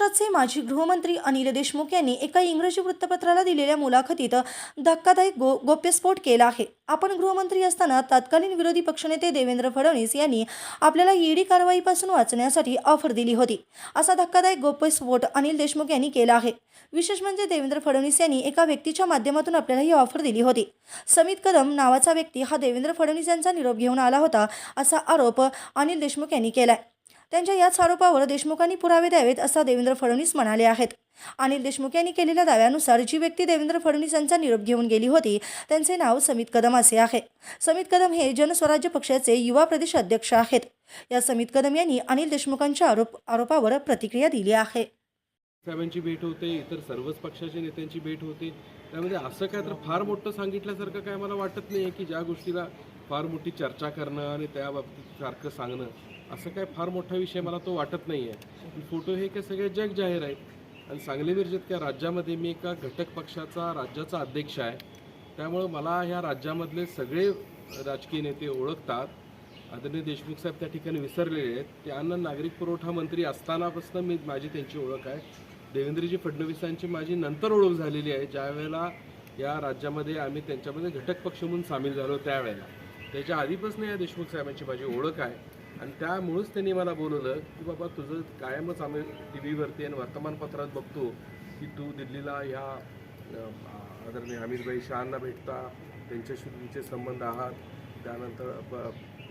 महाराष्ट्राचे माजी गृहमंत्री अनिल देशमुख यांनी एका इंग्रजी वृत्तपत्राला दिलेल्या मुलाखतीत धक्कादायक गो गोप्यस्फोट केला आहे. आपण गृहमंत्री असताना तत्कालीन विरोधी पक्षनेते देवेंद्र फडणवीस यांनी आपल्याला ईडी कारवाईपासून वाचण्यासाठी ऑफर दिली होती. असा धक्कादायक गोप्यस्फोट अनिल देशमुख यांनी केला आहे. विशेष म्हणजे देवेंद्र फडणवीस यांनी एका व्यक्तीच्या माध्यमातून आपल्याला ही ऑफर दिली होती. समित कदम नावाचा व्यक्ती हा देवेंद्र फडणवीस यांचा निरोप घेऊन आला होता असा आरोप अनिल देशमुख यांनी केला आहे त्यांच्या याच आरोपावर देशमुखांनी पुरावे द्यावेत असा देवेंद्र फडणवीस म्हणाले आहेत. अनिल देशमुख यांनी केलेल्या दाव्यानुसार जी व्यक्ती देवेंद्र फडणवीस यांचा निरोप घेऊन गेली होती त्यांचे नाव समित कदम असे आहे. समित कदम हे जनस्वराज्य पक्षाचे युवा प्रदेश अध्यक्ष आहेत. या समित कदम यांनी अनिल देशमुखांच्या आरोप आरोपावर प्रतिक्रिया दिली आहे. साहेबांची भेट होते इतर सर्वच पक्षाच्या नेत्यांची भेट होते. त्यामध्ये असं काय तर फार मोठं सांगितल्यासारखं काय मला वाटत नाही की ज्या गोष्टीला फार मोठी चर्चा करणं आणि त्या बाबतीत सारखं सांगणं असं काय फार मोठा विषय मला तो वाटत नाही आहे फोटो हे काय सगळे जग जाहीर आहेत. आणि सांगली मिरजेत राज्यामध्ये मी एका घटक पक्षाचा राज्याचा अध्यक्ष आहे. त्यामुळं मला ह्या राज्यामधले सगळे राजकीय नेते ओळखतात. आदरणीय देशमुख साहेब त्या ठिकाणी विसरलेले आहेत. ते अन्न नागरिक पुरवठा मंत्री असतानापासून मी माझी त्यांची ओळख आहे. देवेंद्रजी फडणवीसांची माझी नंतर ओळख झालेली आहे. ज्यावेळेला या राज्यामध्ये आम्ही त्यांच्यामध्ये घटक पक्ष म्हणून सामील झालो त्यावेळेला. त्याच्या आधीपासून या देशमुख साहेबांची माझी ओळख आहे. आणि त्यामुळंच त्यांनी मला बोलवलं की बाबा तुझं कायमच आम्ही टी व्हीवरती आणि वर्तमानपत्रात बघतो की तू दिल्लीला ह्या आदरणीय हमीदभाई शहांना भेटता त्यांच्याशी तुमचे संबंध आहात. त्यानंतर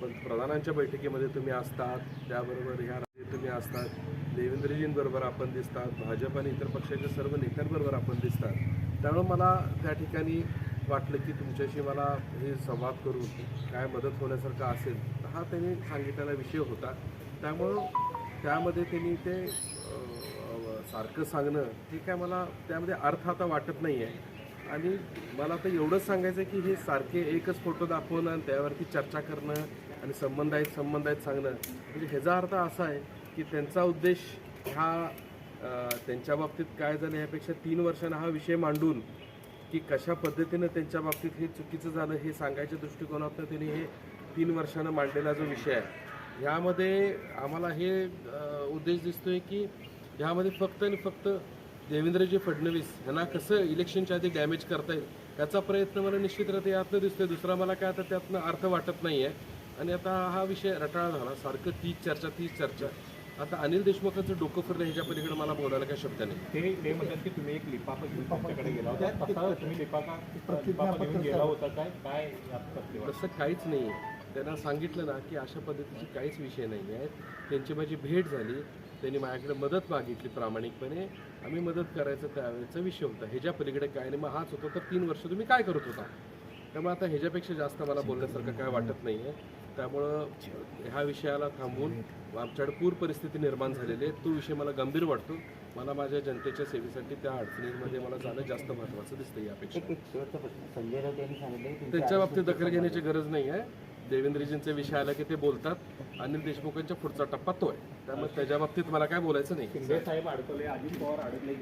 पंतप्रधानांच्या बैठकीमध्ये तुम्ही असतात. त्याबरोबर ह्या राज्यात तुम्ही असतात. देवेंद्रजींबरोबर आपण दिसतात. भाजप आणि इतर पक्षाच्या सर्व नेत्यांबरोबर आपण दिसतात. त्यामुळे मला त्या ठिकाणी वाटलं की तुमच्याशी मला हे संवाद करून काय मदत होण्यासारखं असेल तर हा त्यांनी सांगितलेला विषय होता. त्यामुळं त्यामध्ये त्यांनी ते सारखं सांगणं हे काय मला त्यामध्ये अर्थ आता वाटत नाही आहे आणि मला आता एवढंच सांगायचं आहे की हे सारखे एकच फोटो दाखवणं आणि त्यावरती चर्चा करणं आणि संबंध आहेत संबंध आहेत सांगणं. म्हणजे ह्याचा अर्थ असा आहे की त्यांचा उद्देश हा त्यांच्या बाबतीत काय झालं ह्यापेक्षा तीन वर्षांना हा विषय मांडून की कशा पद्धतीनं त्यांच्या बाबतीत हे चुकीचं झालं हे सांगायच्या दृष्टिकोनातून त्यांनी हे तीन वर्षानं मांडलेला जो विषय आहे. ह्यामध्ये आम्हाला हे उद्देश उद्देश दिसतोय की ह्यामध्ये फक्त आणि फक्त देवेंद्रजी फडणवीस यांना कसं इलेक्शनच्या आधी डॅमेज करता येईल याचा प्रयत्न मला निश्चितरित्या यातनं दिसतोय. दुसरा मला काय आता त्यातनं अर्थ वाटत नाही आहे आणि आता हा विषय रटाळा झाला. सारखं तीच चर्चा तीच चर्चा. आता अनिल देशमुखांचं डोकं फिरलं ह्याच्या पलीकडे मला बोलायला काही शब्द नाही. ते ते म्हणतात की तुम्ही एक लिफाफा घेऊन तुमच्याकडे गेला होता. तसा तुम्ही लिफाफा लिफाफा घेऊन गेला होता काय? काय? तसं काहीच नाही आहे त्यांना सांगितलं ना की अशा पद्धतीचे काहीच विषय नाही आहेत त्यांची माझी भेट झाली. त्यांनी माझ्याकडे मदत मागितली प्रामाणिकपणे. आम्ही मदत करायचं त्यावेळेचा विषय होता. ह्याच्या पलीकडे काय नाही मग हाच होता. तर तीन वर्ष तुम्ही काय करत होता? त्यामुळे आता ह्याच्यापेक्षा जास्त मला बोलण्यासारखं काय वाटत नाही आहे त्यामुळं ह्या विषयाला थांबवून आमच्याकडे पूर परिस्थिती निर्माण झालेली आहे. तो विषय मला गंभीर वाटतो. मला माझ्या जनतेच्या सेवेसाठी त्या अडचणींमध्ये मला जाणं जास्त महत्त्वाचं दिसतं यापेक्षा. त्यांच्या बाबतीत दखल घेण्याची गरज नाही आहे. देवेंद्रजींचा विषय आला की ते बोलतात. अनिल देशमुखांच्या पुढचा टप्पा तो आहे. त्यामुळे त्याच्या बाबतीत मला काय बोलायचं नाही. साहेब अडकले अजित पवार अडकले.